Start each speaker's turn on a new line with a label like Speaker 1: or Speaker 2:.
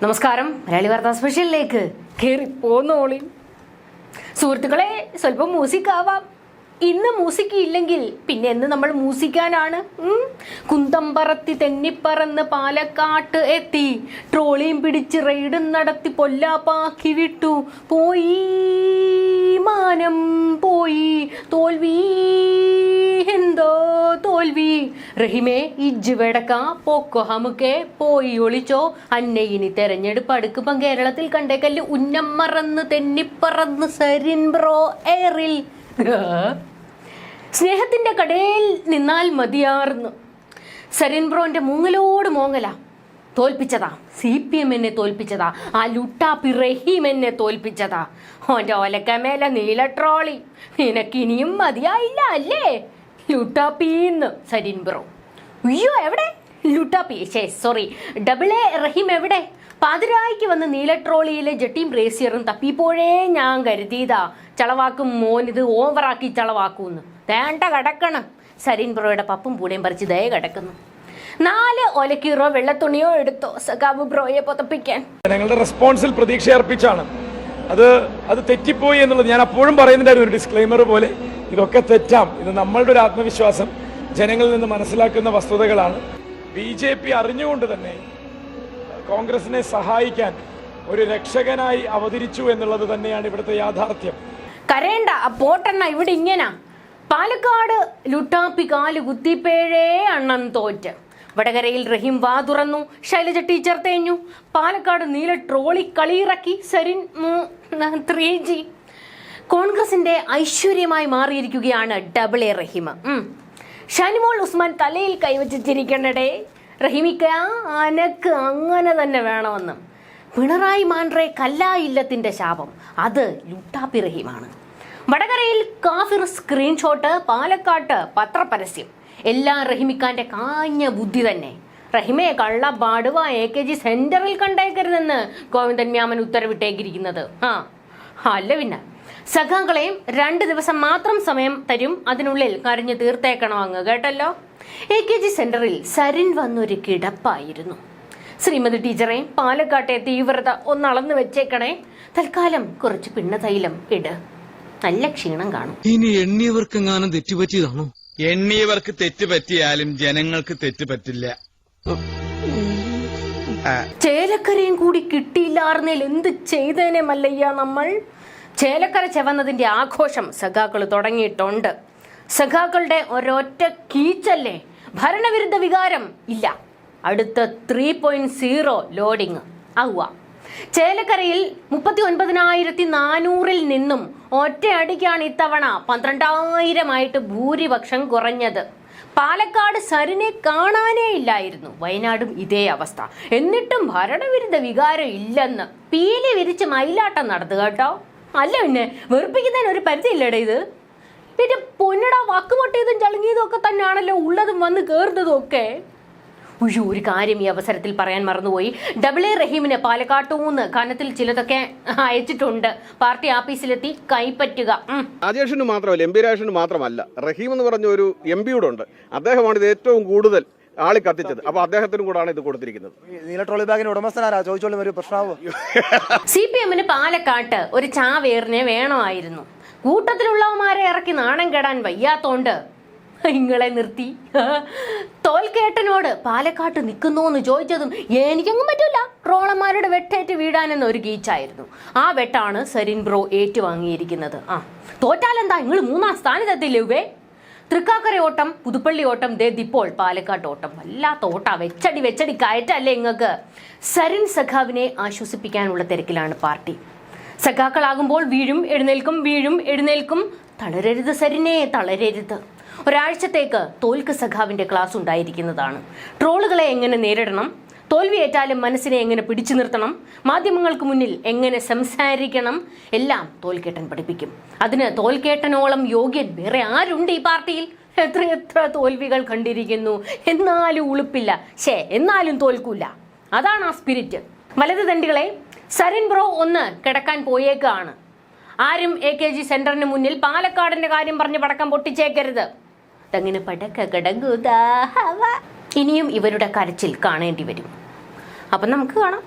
Speaker 1: നമസ്കാരം. മലയാളി വാർത്താ സ്പെഷ്യലിലേക്ക്. കയറി പോന്നോളി സുഹൃത്തുക്കളെ സ്വല്പം മ്യൂസിക് ആവാം ഇന്ന് മ്യൂസിക് ഇല്ലെങ്കിൽ പിന്നെ എന്ന് നമ്മൾ മ്യൂസിക്കാനാണ് കുന്തമ്പറത്തി കുന്തം പറത്തി തെന്നിപ്പറന്ന് പാലക്കാട്ട് എത്തി. ട്രോളിയും പിടിച്ച് റെയ്ഡും നടത്തി പൊല്ലാപ്പാക്കി വിട്ടു. പോയി. റഹിമേ ഇജ്ജ് വെടക്ക പോക്കോ ഹമുക്കെ പോയി ഒളിച്ചോ. അന്നെ ഇനി തെരഞ്ഞെടുപ്പ് അടുക്കുമ്പം കേരളത്തിൽ കണ്ടേക്കല്ല് ഉന്നം മറന്ന് തെന്നിപ്പറന്ന് സരിൻ ബ്രോ എയറിൽ. സ്നേഹത്തിന്റെ കടയിൽ നിന്നാൽ മതിയാർന്നു. സരിൻ ബ്രോന്റെ മൂങ്ങലോട് മോങ്ങല. തോൽപ്പിച്ചതാ. സി പി എം എന്നെ തോൽപ്പിച്ചതാ. ആ ലുട്ടാപ്പി റഹീം എന്നെ തോൽപ്പിച്ചതാ. ഓന്റെ ഓലക്കമേല നീല ട്രോളി. നിനക്കിനിയും മതിയായില്ല അല്ലേ? ലുട്ടാപ്പീന്ന് സരിൻ ബ്രോ. അയ്യോ എവിടെ? ലുട്ടാപ്പി ശേ സോറി ഡബിൾ എ റഹീം എവിടെ? പാതിരായിക്ക് വന്ന് നീല ട്രോളിയിലെ ജട്ടിയും ബ്രേസിയറും തപ്പിപ്പോഴേ ഞാൻ കരുതിയതാ ചളവാക്കും മോൻ ഇത് ഓവറാക്കി ചളവാക്കൂന്ന്. വേണ്ട കിടക്കണം. സരീൻ ബ്രോയുടെ പപ്പും പൂടയും പറിച്ച് ദയ കിടക്കുന്നു. നാല് ഒലക്കീറോ വെള്ളത്തുണിയോ എടുത്തോ സഖാബ് ബ്രോയെ പൊതപ്പിക്കാൻ.
Speaker 2: ജനങ്ങളുടെ റെസ്പോൺസിൽ പ്രതീക്ഷ അർപ്പിച്ചാണ്. അത് അത് തെറ്റിപ്പോയി എന്നുള്ളത് ഞാൻ അപ്പോഴും പറയുന്നുണ്ടായിരുന്നു ഒരു ഡിസ്ക്ലൈമർ പോലെ. ഇതൊക്കെ തെറ്റാം. ഇത് നമ്മളുടെ ഒരു ആത്മവിശ്വാസം. ജനങ്ങളിൽ നിന്ന് മനസ്സിലാക്കുന്ന വസ്തുതകളാണ്. ബി ജെ പി അറിഞ്ഞുകൊണ്ട് തന്നെ കോൺഗ്രസിനെ സഹായിക്കാൻ ഒരു രക്ഷകനായി അവതരിച്ചു എന്നുള്ളത് തന്നെയാണ് ഇവിടുത്തെ യാഥാർത്ഥ്യം.
Speaker 1: കരയണ്ട ആ പോട്ടെണ്ണ ഇവിടെ ഇങ്ങനാ. പാലക്കാട് ലുട്ടാപ്പി കാൽ കുത്തിപ്പേഴേ അണ്ണൻ തോറ്റ്. വടകരയിൽ റഹീം വാ തുറന്നു ശൈലജ ടീച്ചർ തേഞ്ഞു. പാലക്കാട് നീല ട്രോളി കളിയിറക്കി സരിൻ ത്രീ ജി കോൺഗ്രസിന്റെ ഐശ്വര്യമായി മാറിയിരിക്കുകയാണ് ഡബിൾ എ റഹീം. ഷാനിമോൾ ഉസ്മാൻ തലയിൽ കൈവച്ചിരിക്കണ്ടേ റഹിമിക്ക അനക്ക് അങ്ങനെ തന്നെ വേണമെന്ന്. പിണറായി മാൻറെ കല്ലായില്ലത്തിന്റെ ശാപം. അത് ലുട്ടാപ്പി റഹീമാണ്. വടകരയിൽ കാഫിർ സ്ക്രീൻഷോട്ട് പാലക്കാട്ട് പത്രപരസ്യം. എല്ലാം റഹിമിക്കാന്റെ കാഞ്ഞ ബുദ്ധി തന്നെ. റഹിമയെ കള്ള പാടുവ എ കെ ജി സെന്ററിൽ കണ്ടേക്കരുതെന്ന് ഗോവിന്ദൻ മ്യാമൻ ഉത്തരവിട്ടേക്കിരിക്കുന്നത്. ആ അല്ല പിന്നെ. സഖാക്കളെയും രണ്ട് ദിവസം മാത്രം സമയം തരും. അതിനുള്ളിൽ കരഞ്ഞു തീർത്തേക്കണം അങ്ങ് കേട്ടല്ലോ? എ കെ ജി സെന്ററിൽ സരിൻ വന്നൊരു കിടപ്പായിരുന്നു. ശ്രീമതി ടീച്ചറെ പാലക്കാട്ടെ തീവ്രത ഒന്ന് അളന്നു വെച്ചേക്കണേ. തൽക്കാലം കുറച്ച് പിണ്ണതൈലം ഇട്. നല്ല ക്ഷീണം കാണും.
Speaker 3: ഇനി എണ്ണിയവർക്ക് എങ്ങാനും തെറ്റുപറ്റിയതാണോ?
Speaker 4: എണ്ണിയവർക്ക് തെറ്റുപറ്റിയാലും ജനങ്ങൾക്ക് തെറ്റുപറ്റില്ല.
Speaker 1: ചേലക്കരയും കൂടി കിട്ടിയില്ലാർന്നേൽ എന്ത് ചെയ്തേനെ മല്ലയ്യ നമ്മൾ? ചേലക്കര ചെവന്നതിന്റെ ആഘോഷം സഖാക്കൾ തുടങ്ങിയിട്ടുണ്ട്. സഖാക്കളുടെ ഒരൊറ്റ കീച്ചല്ലേ? ഭരണവിരുദ്ധ വികാരം ഇല്ല. അടുത്ത ത്രീ പോയിന്റ് സീറോ ലോഡിങ് ആവുക. ചേലക്കരയിൽ മുപ്പത്തി ഒൻപതിനായിരത്തി നാനൂറിൽ നിന്നും ഒറ്റയടിക്കാണ് ഇത്തവണ പന്ത്രണ്ടായിരമായിട്ട് ഭൂരിപക്ഷം കുറഞ്ഞത്. പാലക്കാട് സരിനെ കാണാനേ ഇല്ലായിരുന്നു. വയനാടും ഇതേ അവസ്ഥ. എന്നിട്ടും ഭരണവിരുദ്ധ വികാരം ഇല്ലെന്ന് പീലി വിരിച്ച് മയിലാട്ടം നടത്തുക കേട്ടോ. അല്ല പിന്നെ വെറുപ്പിക്കുന്നതിന് ഒരു പരിധിയില്ലടേ ഇത്. പിന്നെ പൊന്നട വാക്കുപൊട്ടിയതും ചളുങ്ങിയതും ഒക്കെ തന്നെയാണല്ലോ ഉള്ളതും വന്ന് കയറുന്നതും ഒക്കെ. ഉയ്യോ ഒരു കാര്യം ഈ അവസരത്തിൽ പറയാൻ മറന്നുപോയി. ഡബിൾ എ റഹീമിന് പാലക്കാട്ടൂന്ന് കനത്തിൽ ചിലതൊക്കെ അയച്ചിട്ടുണ്ട്. പാർട്ടി ആഫീസിലെത്തി കൈപ്പറ്റുക.
Speaker 5: രാജേഷിന് മാത്രമല്ല എം പി രാജേഷിന് മാത്രമല്ല റഹീം എന്ന് പറഞ്ഞ ഒരു എം പിയുടെ ഉണ്ട് അദ്ദേഹമാണ് ഇത് ഏറ്റവും കൂടുതൽ ആളി കത്തിച്ചത്. അപ്പൊ അദ്ദേഹത്തിനും കൂടാണ് ഇത് കൊടുത്തിരിക്കുന്നത്.
Speaker 6: ഈ നീല ട്രോളി ബാഗിന് ഉടമസ്ഥനാരാ? ചോദിച്ചോളും ഒരു പ്രശ്നമാവോ
Speaker 1: സി പി എമ്മിന് പാലക്കാട്ട് ഒരു ചാവേറിനെ വേണമായിരുന്നു. കൂട്ടത്തിലുള്ളവന്മാരെ ഇറക്കി നാണം കെടാൻ വയ്യാത്തോണ്ട് ഇങ്ങളെ നിർത്തി. തോൽക്കേട്ടനോട് പാലക്കാട്ട് നിൽക്കുന്നോന്ന് ചോദിച്ചതും എനിക്കങ്ങും പറ്റൂല. ട്രോളന്മാരുടെ വെട്ടേറ്റ് വീടാനെന്ന് ഒരു ഗീച്ചായിരുന്നു. ആ വെട്ടാണ് സരിൻ ബ്രോ ഏറ്റുവാങ്ങിയിരിക്കുന്നത്. ആ തോറ്റാലെന്താ? നിങ്ങൾ മൂന്നാം സ്ഥാനത്തെത്തില്ലേ ഉവേ തൃക്കാക്കര ഓട്ടം പുതുപ്പള്ളി ഓട്ടം ദേ ഇപ്പോൾ പാലക്കാട്ട് ഓട്ടം വല്ലാത്ത ഓട്ടാ. വെച്ചടി വെച്ചടി കയറ്റല്ലേ ഇങ്ങക്ക്? സരിൻ സഖാവിനെ ആശ്വസിപ്പിക്കാനുള്ള തിരക്കിലാണ് പാർട്ടി. സഖാക്കളാകുമ്പോൾ വീഴും എഴുന്നേൽക്കും വീഴും എഴുന്നേൽക്കും. തളരരുത് സരിനെ തളരരുത്. ഒരാഴ്ചത്തേക്ക് തോൽക്ക് സഖാവിന്റെ ക്ലാസ് ഉണ്ടായിരിക്കുന്നതാണ്. ട്രോളുകളെ എങ്ങനെ നേരിടണം? തോൽവിയേറ്റാലും മനസ്സിനെ എങ്ങനെ പിടിച്ചു നിർത്തണം? മാധ്യമങ്ങൾക്ക് മുന്നിൽ എങ്ങനെ സംസാരിക്കണം? എല്ലാം തോൽക്കേട്ടൻ പഠിപ്പിക്കും. അതിന് തോൽക്കേട്ടനോളം യോഗ്യൻ വേറെ ആരുണ്ട് ഈ പാർട്ടിയിൽ? എത്ര എത്ര തോൽവികൾ കണ്ടിരിക്കുന്നു? എന്നാലും ഉളുപ്പില്ല. ശേ എന്നാലും തോൽക്കൂല. അതാണ് ആ സ്പിരിറ്റ്. വലത് തണ്ടികളെ സരിൻ ബ്രോ ഒന്ന് കിടക്കാൻ പോയേക്കാണ്. ആരും എ കെ ജി സെന്ററിന് മുന്നിൽ പാലക്കാടിന്റെ കാര്യം പറഞ്ഞ് പടക്കം പൊട്ടിച്ചേക്കരുത്. അതങ്ങനെ പടക്ക കിടങ്ങുതാ ഇനിയും ഇവരുടെ കരച്ചിൽ കാണേണ്ടി വരും. അപ്പം നമുക്ക് കാണാം.